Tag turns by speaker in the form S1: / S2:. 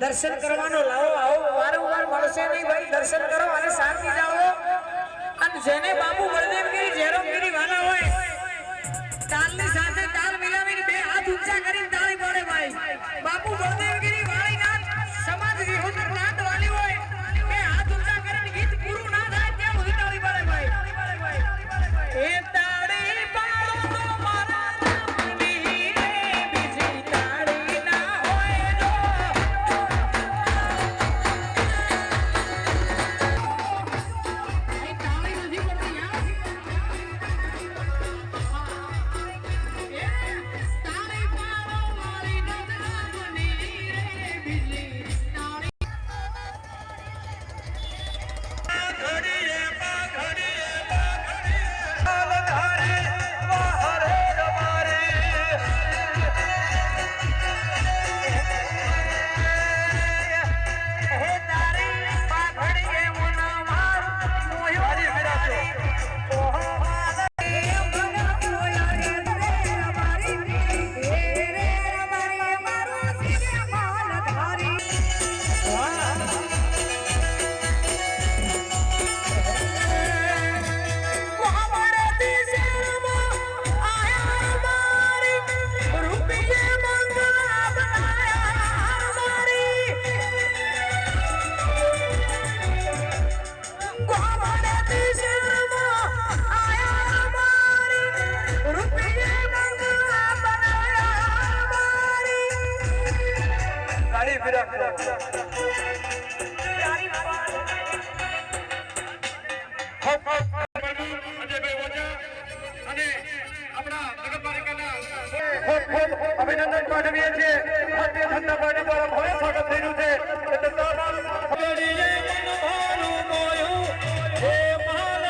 S1: દર્શન કરવાનો લાવો, આવો, વારંવાર મળશે નહીં ભાઈ, દર્શન કરો અને શાંતિ જાળવો. અને જેને બાપુ બળદેવગીરી જેરોમગીરી વાલા હોય, તાલની સાથે તાલ મિલાવીને બે હાથ ઊંચા કરીને તાળી પડે ભાઈ બાપુ બળદેવગીરી
S2: ગાડી
S3: રાખો અને આપણા નગરપાલિકાના
S2: અભિનંદન પાઠવીએ છીએ. ભારતીય જનતા પાર્ટી